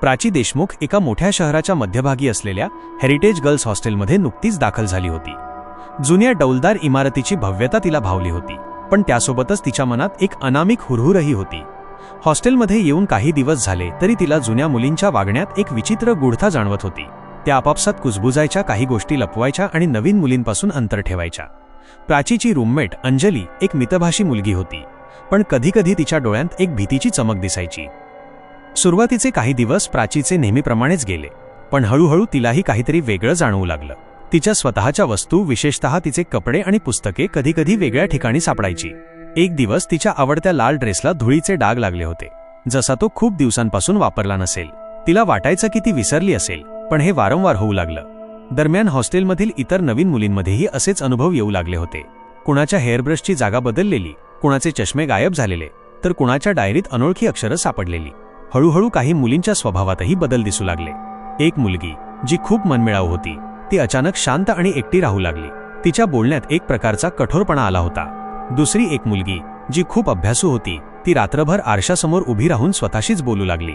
प्राची देशमुख एका मोठ्या शहराच्या मध्यभागी असलेल्या हेरिटेज गर्ल्स हॉस्टेलमध्ये नुकतीच दाखल झाली होती. जुन्या डौलदार इमारतीची भव्यता तिला भावली होती पण त्यासोबतच तिच्या मनात एक अनामिक हुरहुरही होती. हॉस्टेलमध्ये येऊन काही दिवस झाले तरी तिला जुन्या मुलींच्या वागण्यात एक विचित्र गूढता जाणवत होती. त्या आपापसात कुजबुजायच्या काही गोष्टी लपवायच्या आणि नवीन मुलींपासून अंतर ठेवायच्या. प्राचीची रूममेट अंजली एक मितभाषी मुलगी होती पण कधीकधी तिच्या डोळ्यांत एक भीतीची चमक दिसायची. सुरुवातीचे काही दिवस प्राचीचे नेहमीप्रमाणेच गेले पण हळूहळू तिलाही काहीतरी वेगळं जाणवू लागलं. तिच्या स्वतःच्या वस्तू विशेषतः तिचे कपडे आणि पुस्तके कधीकधी वेगळ्या ठिकाणी सापडायची. एक दिवस तिच्या आवडत्या लाल ड्रेसला धुळीचे डाग लागले होते. जसा तो खूप दिवसांपासून वापरला नसेल. तिला वाटायचं की ती विसरली असेल पण हे वारंवार होऊ लागलं. दरम्यान हॉस्टेलमधील इतर नवीन मुलींमध्येही असेच अनुभव येऊ लागले होते. कुणाच्या हेअरब्रशची जागा बदललेली कुणाचे चष्मे गायब झालेले तर कुणाच्या डायरीत अनोळखी अक्षरं सापडलेली. हळूहळू काही मुलींच्या स्वभावातही बदल दिसू लागले. एक मुलगी जी खूप मनमिळाव होती ती अचानक शांत आणि एकटी राहू लागली. तिच्या बोलण्यात एक प्रकारचा कठोरपणा आला होता. दुसरी एक मुलगी जी खूप अभ्यासू होती ती रात्रभर आरशासमोर उभी राहून स्वतःशीच बोलू लागली.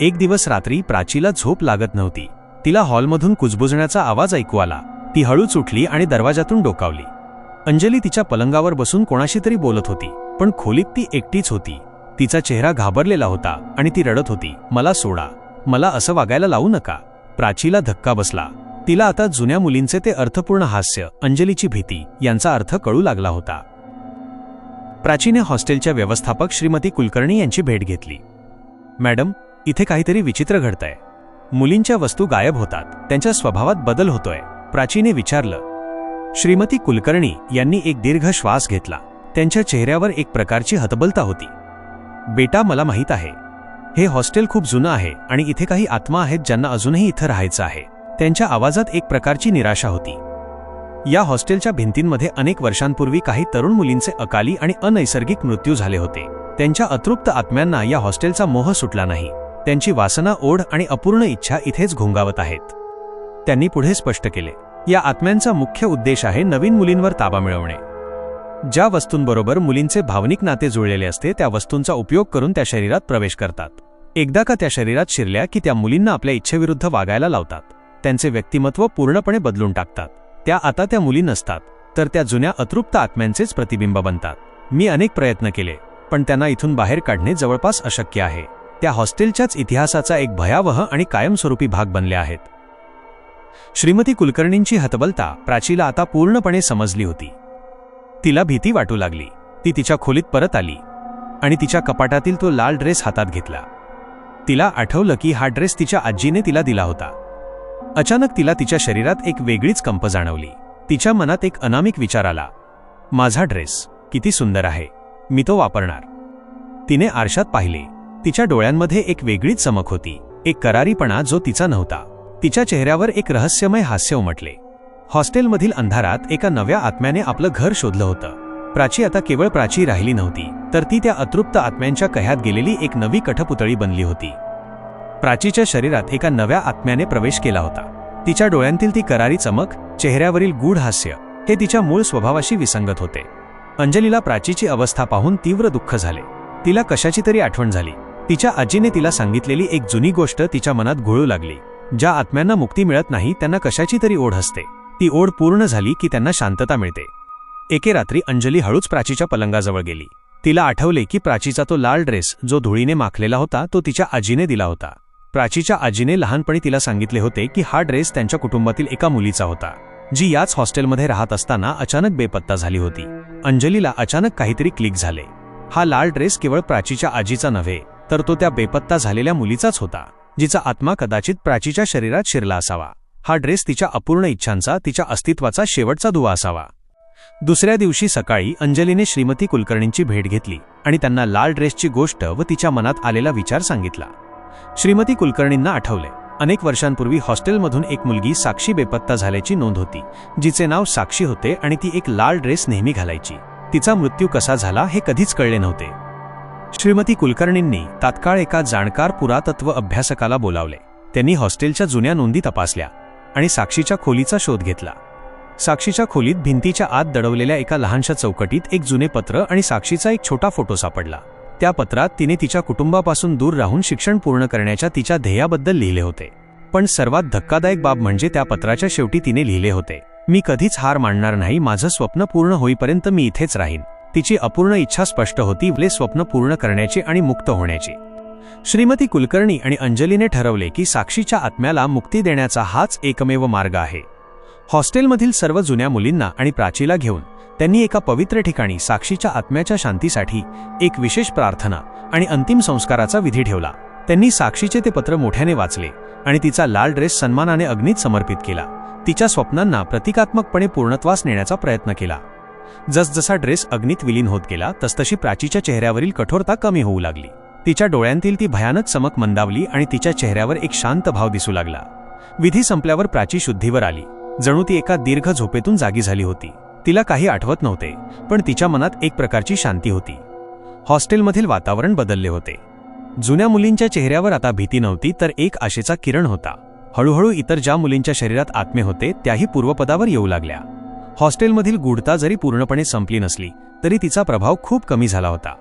एक दिवस रात्री प्राचीला झोप लागत नव्हती. तिला हॉलमधून कुजबुजण्याचा आवाज ऐकू आला. ती हळूच उठली आणि दरवाजातून डोकावली. अंजली तिच्या पलंगावर बसून कोणाशी तरी बोलत होती पण खोलीत ती एकटीच होती. तिचा चेहरा घाबरलेला होता आणि ती रडत होती. मला सोडा. मला असं वागायला लावू नका. प्राचीला धक्का बसला. तिला आता जुन्या मुलींचे ते अर्थपूर्ण हास्य अंजलीची भीती यांचा अर्थ कळू लागला होता. प्राचीने हॉस्टेलच्या व्यवस्थापक श्रीमती कुलकर्णी यांची भेट घेतली. मॅडम इथे काहीतरी विचित्र घडतंय. मुलींच्या वस्तू गायब होतात. त्यांच्या स्वभावात बदल होतोय. प्राचीने विचारलं. श्रीमती कुलकर्णी यांनी एक दीर्घ श्वास घेतला. त्यांच्या चेहऱ्यावर एक प्रकारची हतबलता होती. बेटा मला माहीत आहे. हे हॉस्टेल खूप जुनं आहे आणि इथे काही आत्मा आहेत ज्यांना अजूनही इथं राहायचं आहे. त्यांच्या आवाजात एक प्रकारची निराशा होती. या हॉस्टेलच्या भिंतींमध्ये अनेक वर्षांपूर्वी काही तरुण मुलींचे अकाली आणि अनैसर्गिक मृत्यू झाले होते. त्यांच्या अतृप्त आत्म्यांना या हॉस्टेलचा मोह सुटला नाही. त्यांची वासना ओढ आणि अपूर्ण इच्छा इथेच घोंगावत आहेत. त्यांनी पुढे स्पष्ट केले. या आत्म्यांचा मुख्य उद्देश आहे नवीन मुलींवर ताबा मिळवणे. ज्या वस्तूंबरोबर मुलींचे भावनिक नाते जुळलेले असते त्या वस्तूंचा उपयोग करून त्या शरीरात प्रवेश करतात. एकदा का त्या शरीरात शिरल्या की त्या मुलींना आपल्या इच्छेविरुद्ध वागायला लावतात. त्यांचे व्यक्तिमत्व पूर्णपणे बदलून टाकतात. त्या आता त्या मुली नसतात तर त्या जुन्या अतृप्त आत्म्यांचेच प्रतिबिंब बनतात. मी अनेक प्रयत्न केले पण त्यांना इथून बाहेर काढणे जवळपास अशक्य आहे. त्या हॉस्टेलच्याच इतिहासाचा एक भयावह आणि कायमस्वरूपी भाग बनले आहेत. श्रीमती कुलकर्णींची हतबलता प्राचीला आता पूर्णपणे समजली होती. तिला भीती वाटू लागली. ती तिच्या खोलीत परत आली आणि तिच्या कपाटातील तो लाल ड्रेस हातात घेतला. तिला आठवलं की हा ड्रेस तिच्या आजीने तिला दिला होता. अचानक तिला तिच्या शरीरात एक वेगळीच कंप जाणवली. तिच्या मनात एक अनामिक विचार आला. माझा ड्रेस किती सुंदर आहे. मी तो वापरणार. तिने आरशात पाहिले. तिच्या डोळ्यांमध्ये एक वेगळीच चमक होती. एक करारीपणा जो तिचा नव्हता. तिच्या चेहऱ्यावर एक रहस्यमय हास्य उमटले. हॉस्टेलमधील अंधारात एका नव्या आत्म्याने आपलं घर शोधलं होतं. प्राची आता केवळ प्राची राहिली नव्हती तर ती त्या अतृप्त आत्म्यांच्या कह्यात गेलेली एक नवी कठपुतळी बनली होती. प्राचीच्या शरीरात एका नव्या आत्म्याने प्रवेश केला होता. तिच्या डोळ्यांतील ती करारी चमक चेहऱ्यावरील गूढ हास्य हे तिच्या मूळ स्वभावाशी विसंगत होते. अंजलीला प्राचीची अवस्था पाहून तीव्र दुःख झाले. तिला कशाची तरी आठवण झाली. तिच्या आजीने तिला सांगितलेली एक जुनी गोष्ट तिच्या मनात घोळू लागली. ज्या आत्म्यांना मुक्ती मिळत नाही त्यांना कशाची तरी ओढ असते. ती ओढ पूर्ण झाली की त्यांना शांतता मिळते. एके रात्री अंजली हळूच प्राचीच्या पलंगाजवळ गेली. तिला आठवले की प्राचीचा तो लाल ड्रेस जो धुळीने माखलेला होता तो तिच्या आजीने दिला होता. प्राचीच्या आजीने लहानपणी तिला सांगितले होते की हा ड्रेस त्यांच्या कुटुंबातील एका मुलीचा होता जी याच हॉस्टेलमध्ये राहत असताना अचानक बेपत्ता झाली होती. अंजलीला अचानक काहीतरी क्लिक झाले. हा लाल ड्रेस केवळ प्राचीच्या आजीचा नव्हे तर तो त्या बेपत्ता झालेल्या मुलीचाच होता जिचा आत्मा कदाचित प्राचीच्या शरीरात शिरला असावा. हा ड्रेस तिच्या अपूर्ण इच्छांचा तिच्या अस्तित्वाचा शेवटचा दुवा असावा. दुसऱ्या दिवशी सकाळी अंजलीने श्रीमती कुलकर्णींची भेट घेतली आणि त्यांना लाल ड्रेसची गोष्ट व तिच्या मनात आलेला विचार सांगितला. श्रीमती कुलकर्णींना आठवले. अनेक वर्षांपूर्वी हॉस्टेलमधून एक मुलगी साक्षी बेपत्ता झाल्याची नोंद होती. जिचे नाव साक्षी होते आणि ती एक लाल ड्रेस नेहमी घालायची. तिचा मृत्यू कसा झाला हे कधीच कळले नव्हते. श्रीमती कुलकर्णींनी तात्काळ एका जाणकार पुरातत्व अभ्यासकाला बोलावले. त्यांनी हॉस्टेलच्या जुन्या नोंदी तपासल्या. आणि साक्षीच्या खोलीचा शोध घेतला. साक्षीच्या खोलीत भिंतीच्या आत दडवलेल्या एका लहानशा चौकटीत एक जुने पत्र आणि साक्षीचा एक छोटा फोटो सापडला. त्या पत्रात तिने तिच्या कुटुंबापासून दूर राहून शिक्षण पूर्ण करण्याच्या तिच्या ध्येयाबद्दल लिहिले होते. पण सर्वात धक्कादायक बाब म्हणजे त्या पत्राच्या शेवटी तिने लिहिले होते मी कधीच हार मानणार नाही माझं स्वप्न पूर्ण होईपर्यंत मी इथेच राहीन. तिची अपूर्ण इच्छा स्पष्ट होती वले स्वप्न पूर्ण करण्याची आणि मुक्त होण्याची. श्रीमती कुलकर्णी आणि अंजलीने ठरवले की साक्षीच्या आत्म्याला मुक्ती देण्याचा हाच एकमेव मार्ग आहे. हॉस्टेलमधील सर्व जुन्या मुलींना आणि प्राचीला घेऊन त्यांनी एका पवित्र ठिकाणी साक्षीच्या आत्म्याच्या शांतीसाठी एक विशेष प्रार्थना आणि अंतिम संस्काराचा विधी ठेवला. त्यांनी साक्षीचे ते पत्र मोठ्याने वाचले आणि तिचा लाल ड्रेस सन्मानाने अग्नीत समर्पित केला. तिच्या स्वप्नांना प्रतिकात्मकपणे पूर्णत्वास नेण्याचा प्रयत्न केला. जसजसा ड्रेस अग्नीत विलीन होत गेला तसतशी प्राचीच्या चेहऱ्यावरील कठोरता कमी होऊ लागली. तिच्या डोळ्यांतील ती भयानक चमक मंदावली आणि तिच्या चेहऱ्यावर एक शांत भाव दिसू लागला. विधी संपल्यावर प्राची शुद्धीवर आली. जणू ती एका दीर्घ झोपेतून जागी झाली होती. तिला काही आठवत नव्हते पण तिच्या मनात एक प्रकारची शांती होती. हॉस्टेलमधील वातावरण बदलले होते. जुन्या मुलींच्या चेहऱ्यावर आता भीती नव्हती तर एक आशेचा किरण होता. हळूहळू इतर ज्या मुलींच्या शरीरात आत्मे होते त्याही पूर्वपदावर येऊ लागल्या. हॉस्टेलमधील गूढता जरी पूर्णपणे संपली नसली तरी तिचा प्रभाव खूप कमी झाला होता.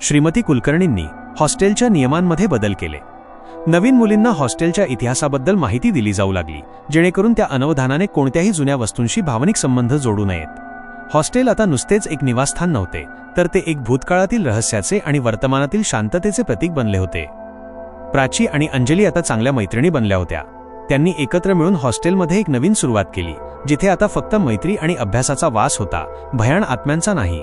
श्रीमती कुलकर्णींनी हॉस्टेलच्या नियमांमध्ये बदल केले. नवीन मुलींना हॉस्टेलच्या इतिहासाबद्दल माहिती दिली जाऊ लागली जेणेकरून त्या अनवधानाने कोणत्याही जुन्या वस्तूंशी भावनिक संबंध जोडू नयेत. हॉस्टेल आता नुसतेच एक निवासस्थान नव्हते तर ते एक भूतकाळातील रहस्याचे आणि वर्तमानातील शांततेचे प्रतीक बनले होते. प्राची आणि अंजली आता चांगल्या मैत्रिणी बनल्या होत्या. त्यांनी एकत्र मिळून हॉस्टेलमध्ये एक नवीन सुरुवात केली जिथे आता फक्त मैत्री आणि अभ्यासाचा वास होता भयान आत्म्यांचा नाही.